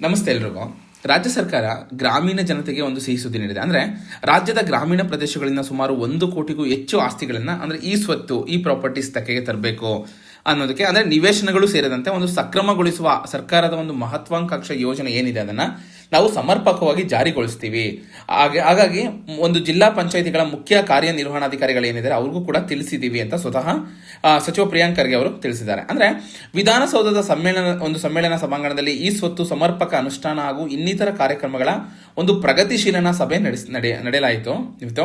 ನಮಸ್ತೆ ಎಲ್ರಿಗೂ. ರಾಜ್ಯ ಸರ್ಕಾರ ಗ್ರಾಮೀಣ ಜನತೆಗೆ ಒಂದು ಸಿಹಿ ಸುದ್ದಿ ನೀಡಿದೆ. ಅಂದ್ರೆ ರಾಜ್ಯದ ಗ್ರಾಮೀಣ ಪ್ರದೇಶಗಳಿಂದ ಸುಮಾರು ಒಂದು ಕೋಟಿಗೂ ಹೆಚ್ಚು ಆಸ್ತಿಗಳನ್ನ ಅಂದ್ರೆ ಈ ಸ್ವತ್ತು, ಈ ಪ್ರಾಪರ್ಟೀಸ್ ತಕ್ಕೆಗೆ ತರಬೇಕು ಅನ್ನೋದಕ್ಕೆ ಅಂದ್ರೆ ನಿವೇಶನಗಳು ಸೇರಿದಂತೆ ಒಂದು ಸಕ್ರಮಗೊಳಿಸುವ ಸರ್ಕಾರದ ಒಂದು ಮಹತ್ವಾಕಾಂಕ್ಷಿ ಯೋಜನೆ ಏನಿದೆ ಅದನ್ನ ನಾವು ಸಮರ್ಪಕವಾಗಿ ಜಾರಿಗೊಳಿಸ್ತೀವಿ. ಹಾಗೆ, ಹಾಗಾಗಿ ಒಂದು ಜಿಲ್ಲಾ ಪಂಚಾಯಿತಿಗಳ ಮುಖ್ಯ ಕಾರ್ಯನಿರ್ವಹಣಾಧಿಕಾರಿಗಳು ಏನಿದ್ದಾರೆ ಅವ್ರಿಗೂ ಕೂಡ ತಿಳಿಸಿದ್ದೀವಿ ಅಂತ ಸ್ವತಃ ಸಚಿವ ಪ್ರಿಯಾಂಕ್ ಖರ್ಗೆ ಅವರು ತಿಳಿಸಿದ್ದಾರೆ. ಅಂದ್ರೆ ವಿಧಾನಸೌಧದ ಸಮ್ಮೇಳನ, ಒಂದು ಸಮ್ಮೇಳನ ಸಭಾಂಗಣದಲ್ಲಿ ಈ ಸ್ವತ್ತು ಸಮರ್ಪಕ ಅನುಷ್ಠಾನ ಹಾಗೂ ಇನ್ನಿತರ ಕಾರ್ಯಕ್ರಮಗಳ ಒಂದು ಪ್ರಗತಿಶೀಲನಾ ಸಭೆ ನಡೆಸ್, ನಡೆ, ನಡೆಯಲಾಯಿತು. ಇವತ್ತು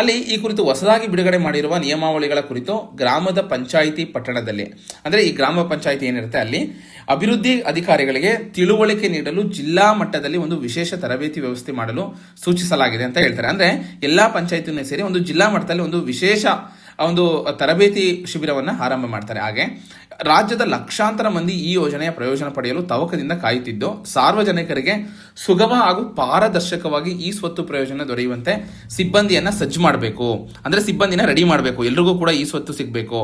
ಅಲ್ಲಿ ಈ ಕುರಿತು ಹೊಸದಾಗಿ ಬಿಡುಗಡೆ ಮಾಡಿರುವ ನಿಯಮಾವಳಿಗಳ ಕುರಿತು ಗ್ರಾಮದ ಪಂಚಾಯಿತಿ ಪಟ್ಟಣದಲ್ಲಿ, ಅಂದ್ರೆ ಈ ಗ್ರಾಮ ಪಂಚಾಯಿತಿ ಏನಿರುತ್ತೆ ಅಲ್ಲಿ ಅಭಿವೃದ್ಧಿ ಅಧಿಕಾರಿಗಳಿಗೆ ತಿಳುವಳಿಕೆ ನೀಡಲು ಜಿಲ್ಲಾ ಮಟ್ಟದಲ್ಲಿ ಒಂದು ವಿಶೇಷ ತರಬೇತಿ ವ್ಯವಸ್ಥೆ ಮಾಡಲು ಸೂಚಿಸಲಾಗಿದೆ ಅಂತ ಹೇಳ್ತಾರೆ. ಅಂದ್ರೆ ಎಲ್ಲಾ ಪಂಚಾಯತಿನೂ ಸೇರಿ ಒಂದು ಜಿಲ್ಲಾ ಮಟ್ಟದಲ್ಲಿ ಒಂದು ವಿಶೇಷ ಒಂದು ತರಬೇತಿ ಶಿಬಿರವನ್ನ ಆರಂಭ ಮಾಡ್ತಾರೆ. ಹಾಗೆ ರಾಜ್ಯದ ಲಕ್ಷಾಂತರ ಮಂದಿ ಈ ಯೋಜನೆಯ ಪ್ರಯೋಜನ ಪಡೆಯಲು ತವಕದಿಂದ ಕಾಯುತ್ತಿದ್ದು, ಸಾರ್ವಜನಿಕರಿಗೆ ಸುಗಮ ಹಾಗೂ ಪಾರದರ್ಶಕವಾಗಿ ಈ ಸ್ವತ್ತು ಪ್ರಯೋಜನ ದೊರೆಯುವಂತೆ ಸಿಬ್ಬಂದಿಯನ್ನ ಸಜ್ಜು ಮಾಡಬೇಕು. ಅಂದ್ರೆ ಸಿಬ್ಬಂದಿನ ರೆಡಿ ಮಾಡಬೇಕು. ಎಲ್ರಿಗೂ ಕೂಡ ಈ ಸ್ವತ್ತು ಸಿಗಬೇಕು.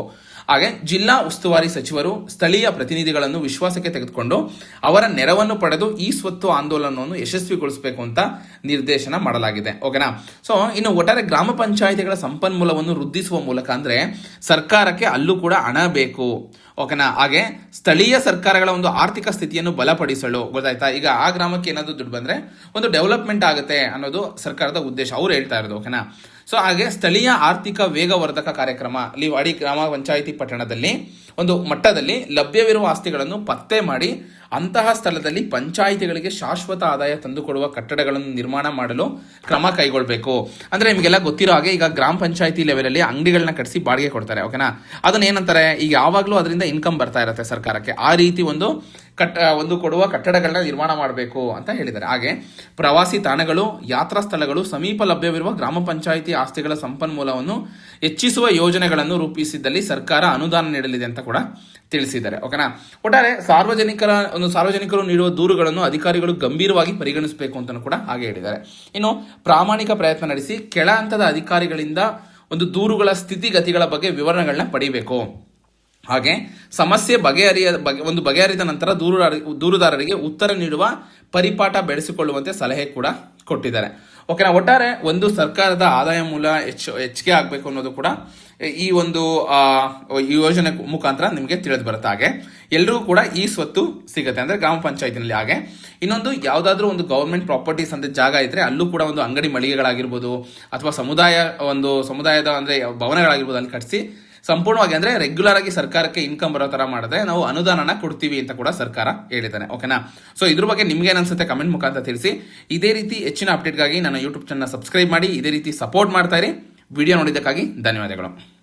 ಹಾಗೆ ಜಿಲ್ಲಾ ಉಸ್ತುವಾರಿ ಸಚಿವರು ಸ್ಥಳೀಯ ಪ್ರತಿನಿಧಿಗಳನ್ನು ವಿಶ್ವಾಸಕ್ಕೆ ತೆಗೆದುಕೊಂಡು ಅವರ ನೆರವನ್ನು ಪಡೆದು ಈ ಸ್ವತ್ತು ಆಂದೋಲನವನ್ನು ಯಶಸ್ವಿಗೊಳಿಸಬೇಕು ಅಂತ ನಿರ್ದೇಶನ ಮಾಡಲಾಗಿದೆ. ಓಕೆನಾ? ಸೊ ಇನ್ನು ಒಟ್ಟಾರೆ ಗ್ರಾಮ ಪಂಚಾಯಿತಿಗಳ ಸಂಪನ್ಮೂಲವನ್ನು ವೃದ್ಧಿಸುವ ಮೂಲಕ ಅಂದ್ರೆ ಸರ್ಕಾರಕ್ಕೆ ಅಲ್ಲೂ ಕೂಡ ಹಣ ಬೇಕು. ಓಕೆನಾ? ಹಾಗೆ ಸ್ಥಳೀಯ ಸರ್ಕಾರಗಳ ಒಂದು ಆರ್ಥಿಕ ಸ್ಥಿತಿಯನ್ನು ಬಲಪಡಿಸಲು. ಗೊತ್ತಾಯ್ತಾ? ಈಗ ಆ ಗ್ರಾಮಕ್ಕೆ ಏನಾದರೂ ದುಡ್ಡು ಬಂದ್ರೆ ಒಂದು ಡೆವಲಪ್ಮೆಂಟ್ ಆಗುತ್ತೆ ಅನ್ನೋದು ಸರ್ಕಾರದ ಉದ್ದೇಶ. ಅವ್ರು ಹೇಳ್ತಾ ಇರೋದು. ಓಕೆನಾ? ಸೊ ಹಾಗೆ ಸ್ಥಳೀಯ ಆರ್ಥಿಕ ವೇಗವರ್ಧಕ ಕಾರ್ಯಕ್ರಮ ಅಲ್ಲಿ ವಾಡಿ ಗ್ರಾಮ ಪಂಚಾಯಿತಿ ಪಟ್ಟಣದಲ್ಲಿ ಒಂದು ಮಟ್ಟದಲ್ಲಿ ಲಭ್ಯವಿರುವ ಆಸ್ತಿಗಳನ್ನು ಪತ್ತೆ ಮಾಡಿ ಅಂತಹ ಸ್ಥಳದಲ್ಲಿ ಪಂಚಾಯಿತಿಗಳಿಗೆ ಶಾಶ್ವತ ಆದಾಯ ತಂದುಕೊಡುವ ಕಟ್ಟಡಗಳನ್ನು ನಿರ್ಮಾಣ ಮಾಡಲು ಕ್ರಮ ಕೈಗೊಳ್ಳಬೇಕು ಅಂದ್ರೆ ನಿಮಗೆಲ್ಲ ಗೊತ್ತಿರೋ ಹಾಗೆ ಈಗ ಗ್ರಾಮ ಪಂಚಾಯಿತಿ ಲೆವೆಲಲ್ಲಿ ಅಂಗಡಿಗಳನ್ನ ಕಟ್ಟಿಸಿ ಬಾಡಿಗೆ ಕೊಡ್ತಾರೆ ಓಕೆನಾ ಅದನ್ನ ಏನಂತಾರೆ ಈಗ ಯಾವಾಗಲೂ ಅದರಿಂದ ಇನ್ಕಮ್ ಬರ್ತಾ ಇರುತ್ತೆ ಸರ್ಕಾರಕ್ಕೆ. ಆ ರೀತಿ ಒಂದು ಕಟ್ಟ ಒಂದು ಕೊಡುವ ಕಟ್ಟಡಗಳನ್ನ ನಿರ್ಮಾಣ ಮಾಡಬೇಕು ಅಂತ ಹೇಳಿದ್ದಾರೆ. ಹಾಗೆ ಪ್ರವಾಸಿ ತಾಣಗಳು, ಯಾತ್ರಾ ಸ್ಥಳಗಳು, ಸಮೀಪ ಲಭ್ಯವಿರುವ ಗ್ರಾಮ ಪಂಚಾಯಿತಿ ಆಸ್ತಿಗಳ ಸಂಪನ್ಮೂಲವನ್ನು ಹೆಚ್ಚಿಸುವ ಯೋಜನೆಗಳನ್ನು ರೂಪಿಸಿದ್ದಲ್ಲಿ ಸರ್ಕಾರ ಅನುದಾನ ನೀಡಲಿದೆ ಅಂತ ಕೂಡ ತಿಳಿಸಿದ್ದಾರೆ. ಓಕೆನಾ? ಒಟ್ಟಾರೆ ಸಾರ್ವಜನಿಕರ, ಒಂದು ಸಾರ್ವಜನಿಕರು ನೀಡುವ ದೂರುಗಳನ್ನು ಅಧಿಕಾರಿಗಳು ಗಂಭೀರವಾಗಿ ಪರಿಗಣಿಸಬೇಕು ಅಂತ ಕೂಡ ಹಾಗೆ ಹೇಳಿದ್ದಾರೆ. ಇನ್ನು ಪ್ರಾಮಾಣಿಕ ಪ್ರಯತ್ನ ನಡೆಸಿ ಕೆಳ ಹಂತದ ಅಧಿಕಾರಿಗಳಿಂದ ಒಂದು ದೂರುಗಳ ಸ್ಥಿತಿಗತಿಗಳ ಬಗ್ಗೆ ವಿವರಣೆಗಳನ್ನ ಪಡಿಬೇಕು. ಹಾಗೆ ಸಮಸ್ಯೆ ಬಗೆಹರಿಯ ಬಗೆ ಒಂದು ಬಗೆಹರಿದ ನಂತರ ದೂರುದಾರ ದೂರುದಾರರಿಗೆ ಉತ್ತರ ನೀಡುವ ಪರಿಪಾಠ ಬೆಳೆಸಿಕೊಳ್ಳುವಂತೆ ಸಲಹೆ ಕೂಡ ಕೊಟ್ಟಿದ್ದಾರೆ. ಓಕೆನಾ ಒಟ್ಟಾರೆ ಒಂದು ಸರ್ಕಾರದ ಆದಾಯ ಮೂಲ ಹೆಚ್ಚು ಹೆಚ್ಚಿಗೆ ಆಗಬೇಕು ಅನ್ನೋದು ಕೂಡ ಈ ಒಂದು ಈ ಯೋಜನೆ ಮುಖಾಂತರ ನಿಮಗೆ ತಿಳಿದು ಬರುತ್ತೆ ಹಾಗೆ. ಎಲ್ಲರೂ ಕೂಡ ಈ ಸ್ವತ್ತು ಸಿಗುತ್ತೆ. ಅಂದ್ರೆ ಗ್ರಾಮ ಪಂಚಾಯತಿನಲ್ಲಿ ಹಾಗೆ. ಇನ್ನೊಂದು ಯಾವುದಾದ್ರೂ ಒಂದು ಗೌರ್ಮೆಂಟ್ ಪ್ರಾಪರ್ಟೀಸ್ ಅಂತ ಜಾಗ ಇದ್ರೆ ಅಲ್ಲೂ ಕೂಡ ಒಂದು ಅಂಗಡಿ ಮಳಿಗೆಗಳಾಗಿರ್ಬೋದು, ಅಥವಾ ಸಮುದಾಯ ಒಂದು ಸಮುದಾಯದ ಅಂದ್ರೆ ಭವನಗಳಾಗಿರ್ಬೋದು ಅಲ್ಲಿ ಕಟ್ಟಿಸಿ ಸಂಪೂರ್ಣವಾಗಿ ಅಂದ್ರೆ ರೆಗ್ಯುಲರ್ ಆಗಿ ಸರ್ಕಾರಕ್ಕೆ ಇನ್ಕಮ್ ಬರೋ ತರ ಮಾಡಿದ್ರೆ ನಾವು ಅನುದಾನನ ಕೊಡ್ತೀವಿ ಅಂತ ಕೂಡ ಸರ್ಕಾರ ಹೇಳಿದ್ದಾನೆ ಓಕೆನಾ ಸೊ ಇದ್ರ ಬಗ್ಗೆ ನಿಮ್ಗೆ ಅನ್ಸುತ್ತೆ ಕಮೆಂಟ್ ಮುಖಾಂತರ ತಿಳಿಸಿ. ಇದೇ ರೀತಿ ಹೆಚ್ಚಿನ ಅಪ್ಡೇಟ್ಗಾಗಿ ನನ್ನ ಯೂಟ್ಯೂಬ್ ಚಾನಲ್ ಸಬ್ಸ್ಕ್ರೈಬ್ ಮಾಡಿ, ಇದೇ ರೀತಿ ಸಪೋರ್ಟ್ ಮಾಡ್ತಾ ಇರಿ. ವಿಡಿಯೋ ನೋಡಿದ್ದಕ್ಕಾಗಿ ಧನ್ಯವಾದಗಳು.